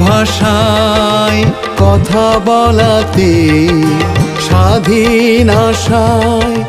ভাষায় কথা বলাতে স্বাধীন আশায়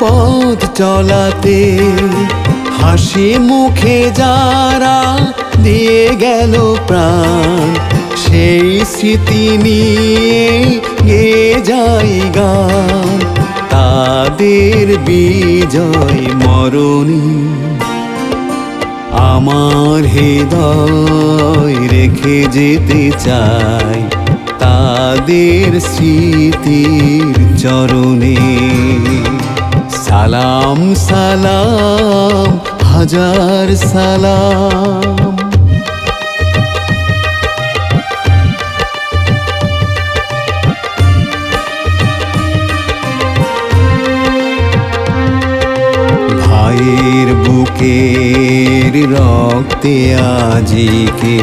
পথ চলাতে হাসি মুখে যারা দিয়ে গেল প্রাণ, সেই স্মৃতি নিয়ে গে তাদের বিজয় মরণী আমার হৃদয় রেখে যেতে চাই তাদের স্মৃতির চরণে। সালাম সালাম হাজার সালাম। ভাইয়ের বুকের রক্তে আজিকে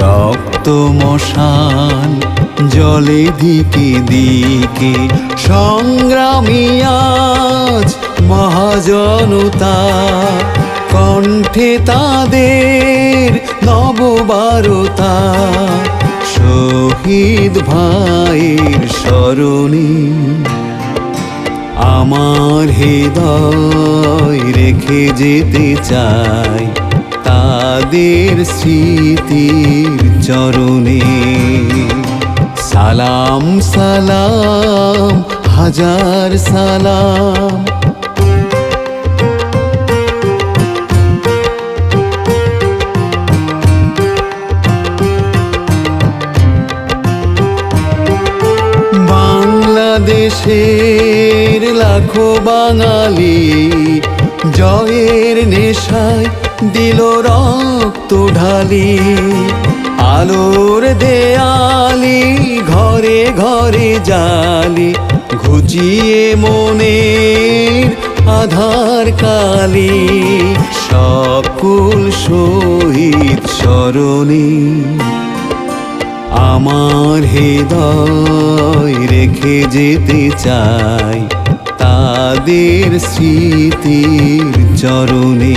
রক্ত মশান? জলে দিকে দিকে সংগ্রামী আজ মহাজনতা। কণ্ঠে তাদের নববারতা। শহীদ ভাইয়ের স্মরণী আমার হৃদয় রেখে যেতে চাই। তাদের স্মৃতির চরণে। সালাম সালাম হাজার সালাম। বাংলাদেশের লাখো বাঙালি জয়ের নেশায় দিল রক্ত ঢালি, আলোর দেয়ালি ঘরে ঘরে জালি, ঘুচিয়ে মনের আধার কালি সকল শহীদ স্মরণী। আমার হৃদয় রেখে যেতে চাই তাদের স্মৃতির চরণে।